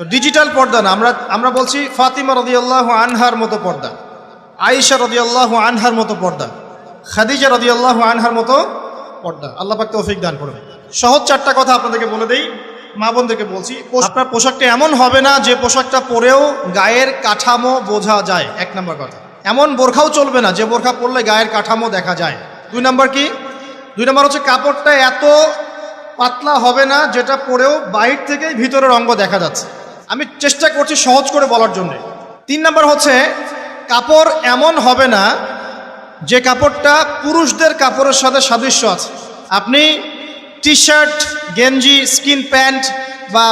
তো ডিজিটাল পর্দা না, আমরা আমরা বলছি ফাতিমা রদিয়াল্লাহ আনহার মতো পর্দা, আয়েশা রদিয়াল্লাহ আনহার মতো পর্দা, খাদিজা রদিয়াল্লাহ আনহার মতো পর্দা। আল্লাহ পাক তৌফিক দান করবে সহজ চারটা কথা আপনাদেরকে বলে দেই, মা বোনদেরকে বলছি আপনার পোশাকটা এমন হবে না যে পোশাকটা পরেও গায়ের কাঠামো বোঝা যায়। এক নম্বর কথা। এমন বোরখাও চলবে না যে বোরখা পরলে গায়ের কাঠামো দেখা যায়। দুই নম্বর কি? দুই নম্বর হচ্ছে কাপড়টা এত পাতলা হবে না যেটা পরেও বাইর থেকেই ভিতরের অঙ্গ দেখা যাচ্ছে। আমি চেষ্টা করছি সহজ করে বলার জন্য। তিন নম্বর হচ্ছে, কাপড় এমন হবে না যে কাপড়টা পুরুষদের কাপড়ের সাথে সাদৃশ্য আছে। আপনি টি শার্ট গেঞ্জি, স্কিন প্যান্ট বা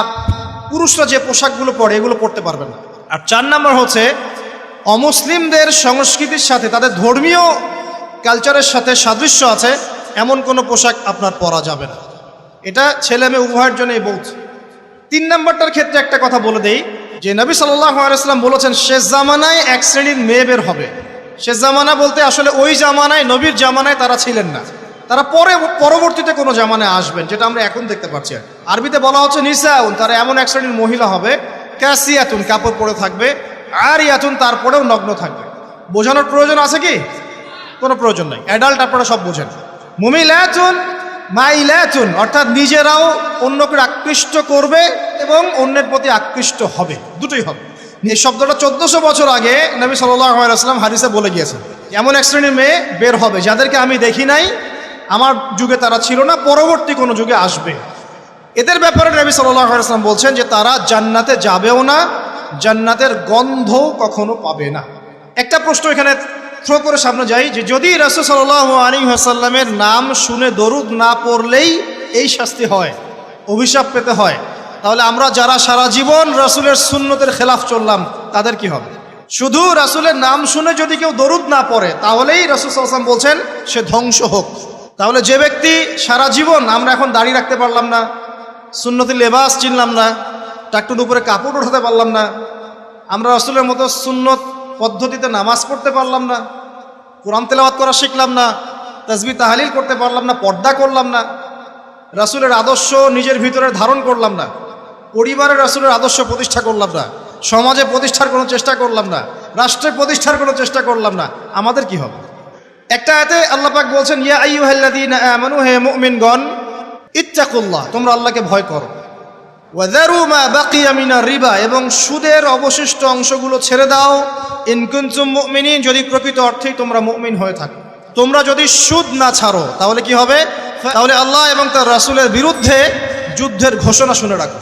পুরুষরা যে পোশাকগুলো পরে এগুলো পরতে পারবেন না। আর চার নম্বর হচ্ছে, অমুসলিমদের সংস্কৃতির সাথে, তাদের ধর্মীয় কালচারের সাথে সাদৃশ্য আছে, এমন কোনো পোশাক আপনার পরা যাবে না। এটা ছেলে মেয়ে উভয়ের জন্যই বলছে। তিন নম্বরটার ক্ষেত্রে একটা কথা বলে দেই, যে নবী সাল্লাম বলেছেন শেষ জামানায় এক শ্রেণির মেয়ে বের হবে। শেষ জামানা বলতে আসলে ওই জামানায়, নবীর জামানায় তারা ছিলেন না। তারা পরে, পরবর্তীতে কোনো জামানায় আসবেন, যেটা আমরা এখন দেখতে পাচ্ছি। আরবিতে বলা হচ্ছে নিসাউন, তারা এমন এক শ্রেণির মহিলা হবে ক্যাসি ক্যাসিয়াতুন, কাপড় পরে থাকবে আর ইয়াতুন তারপরেও নগ্ন থাকবে। বোঝানোর প্রয়োজন আছে কি? কোনো প্রয়োজন নাই। অ্যাডাল্ট আপনারা সব বোঝেন। মুমিলাতুন মাইলাতুন, অর্থাৎ নিজেরাও অন্যকে আকৃষ্ট করবে এবং অন্যের প্রতি আকৃষ্ট হবে। দুটোই হবে। এই শব্দটা চোদ্দশো বছর আগে নবী সাল্লাম হাদিসে বলে গিয়েছেন, এমন এক শ্রেণির মেয়ে বের হবে, যাদেরকে আমি দেখি নাই। আমার যুগে তারা ছিল না, পরবর্তী কোনো যুগে আসবে। এদের ব্যাপারে নবী সাল্লাম বলছেন যে তারা জান্নাতে যাবেও না, জান্নাতের গন্ধ কখনো পাবে না। একটা প্রশ্ন এখানে থ্রো করে সামনে যাই যে যদি রাসুল সাল্লাহ আলী নাম শুনে দরুদ না পড়লেই এই শাস্তি হয়, অভিশাপ পেতে হয়। তাহলে আমরা যারা সারা জীবন রাসুলের সুন্নতের খেলাফ চললাম, তাদের কি হবে? শুধু রাসুলের নাম শুনে যদি কেউ দরুদ না পড়ে, তাহলেই রাসুল সাল্লাম বলছেন, সে ধ্বংস হোক। তাহলে যে ব্যক্তি সারা জীবন, আমরা এখন দাড়ি রাখতে পারলাম না, সুন্নতি লেবাস চিনলাম না, টাকটুর উপরে কাপড় উঠাতে পারলাম না, আমরা রসুলের মতো সুন্নত পদ্ধতিতে নামাজ পড়তে পারলাম না, কোরআন তেলাওয়াত করা শিখলাম না তসবি তাহালিল করতে পারলাম না, পর্দা করলাম না, রাসুলের আদর্শ নিজের ভিতরে ধারণ করলাম না, পরিবারের রাসুলের আদর্শ প্রতিষ্ঠা করলাম না, সমাজে প্রতিষ্ঠার কোনো চেষ্টা করলাম না রাষ্ট্রের প্রতিষ্ঠার কোনো চেষ্টা করলাম না, আমাদের কি হবে? একটা আয়াতে আল্লাহ পাক বলছেন, ইয়া আইয়ুহাল্লাযীনা আমানু, হে মুমিনগণ, ইত্তাকুল্লাহ, তোমরা আল্লাহকে ভয় করো। ওয়াদারু মা বাকিয়া মিনার রিবা, এবং সুদের অবশিষ্ট অংশগুলো ছেড়ে দাও ইনকুনতুম মুমিনিন, যদি প্রকৃত অর্থেই তোমরা মুমিন হয়ে থাকো। তোমরা যদি সুদ না ছাড়ো, তাহলে কি হবে? তাহলে আল্লাহ এবং তার রাসুলের বিরুদ্ধে যুদ্ধের ঘোষণা শুনে রাখো।